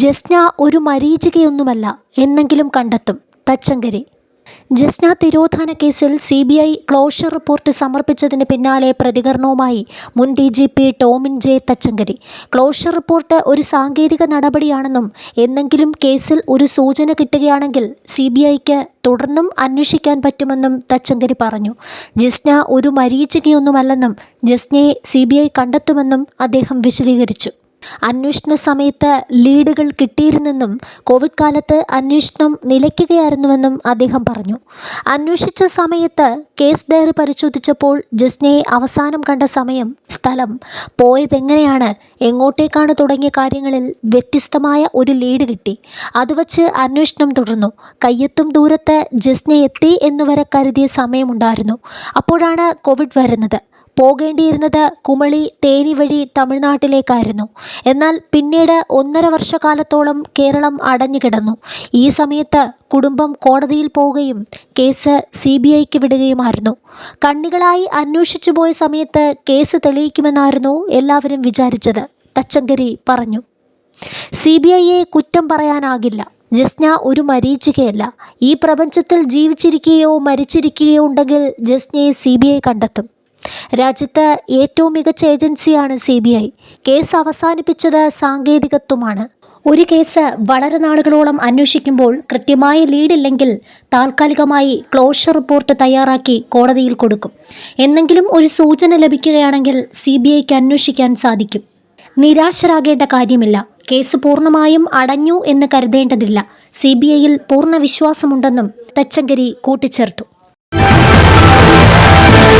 ജസ്ന ഒരു മരീചികയൊന്നുമല്ല എന്നെങ്കിലും കണ്ടെത്തും. തച്ചങ്കരി. ജസ്ന തിരോധാന കേസിൽ C B I closure report സമർപ്പിച്ചതിന് പിന്നാലെ പ്രതികരണവുമായി മുൻ D G P Tomin J Thachankary. Closure report ഒരു സാങ്കേതിക നടപടിയാണെന്നും എന്നെങ്കിലും കേസിൽ ഒരു സൂചന കിട്ടുകയാണെങ്കിൽ സി ബി ഐക്ക് തുടർന്നും അന്വേഷിക്കാൻ പറ്റുമെന്നും തച്ചങ്കരി പറഞ്ഞു. ജസ്ന ഒരു മരീചികയൊന്നുമല്ലെന്നും ജസ്നയെ സി ബി ഐ കണ്ടെത്തുമെന്നും അദ്ദേഹം വിശദീകരിച്ചു. അന്വേഷണ സമയത്ത് ലീഡുകൾ കിട്ടിയിരുന്നെന്നും കോവിഡ് കാലത്ത് അന്വേഷണം നിലയ്ക്കുകയായിരുന്നുവെന്നും അദ്ദേഹം പറഞ്ഞു. അന്വേഷിച്ച സമയത്ത് കേസ് ഡയറി പരിശോധിച്ചപ്പോൾ ജസ്നയെ അവസാനം കണ്ട സമയം സ്ഥലം പോയതെങ്ങനെയാണ് എങ്ങോട്ടേക്കാണ് തുടങ്ങിയ കാര്യങ്ങളിൽ വ്യത്യസ്തമായ ഒരു ലീഡ് കിട്ടി. അത് വച്ച് അന്വേഷണം തുടർന്നു. കയ്യെത്തും ദൂരത്ത് ജസ്ന എത്തി എന്നുവരെ കരുതിയ സമയമുണ്ടായിരുന്നു. അപ്പോഴാണ് കോവിഡ് വരുന്നത്. പോകേണ്ടിയിരുന്നത് കുമളി തേനി വഴി തമിഴ്നാട്ടിലേക്കായിരുന്നു. എന്നാൽ പിന്നീട് ഒന്നര വർഷക്കാലത്തോളം കേരളം അടഞ്ഞുകിടന്നു ഈ സമയത്ത് കുടുംബം കോടതിയിൽ പോവുകയും കേസ് സി ബി ഐക്ക് വിടുകയുമായിരുന്നു. കണ്ണികളായി അന്വേഷിച്ചു പോയ സമയത്ത് കേസ് തെളിയിക്കുമെന്നായിരുന്നു എല്ലാവരും വിചാരിച്ചത്. തച്ചങ്കരി പറഞ്ഞു. സി ബി ഐയെ കുറ്റം പറയാനാകില്ല. ജസ്ന ഒരു മരീചികയല്ല ഈ പ്രപഞ്ചത്തിൽ ജീവിച്ചിരിക്കുകയോ മരിച്ചിരിക്കുകയോ ഉണ്ടെങ്കിൽ ജസ്നയെ സി ബി ഐ കണ്ടെത്തും. രാജ്യത്ത് ഏറ്റവും മികച്ച ഏജൻസിയാണ് സി ബി ഐ. കേസ് അവസാനിപ്പിച്ചത് സാങ്കേതികത്വമാണ്. ഒരു കേസ് വളരെ നാളുകളോളം അന്വേഷിക്കുമ്പോൾ കൃത്യമായ ലീഡില്ലെങ്കിൽ താൽക്കാലികമായി ക്ലോഷർ റിപ്പോർട്ട് തയ്യാറാക്കി കോടതിയിൽ കൊടുക്കും. എന്നെങ്കിലും ഒരു സൂചന ലഭിക്കുകയാണെങ്കിൽ സി ബി ഐക്ക് അന്വേഷിക്കാൻ സാധിക്കും. നിരാശരാകേണ്ട കാര്യമില്ല. കേസ് പൂർണമായും അടഞ്ഞു എന്ന് കരുതേണ്ടതില്ല. സി ബി ഐയിൽ പൂർണ വിശ്വാസമുണ്ടെന്നും തച്ചങ്കരി കൂട്ടിച്ചേർത്തു.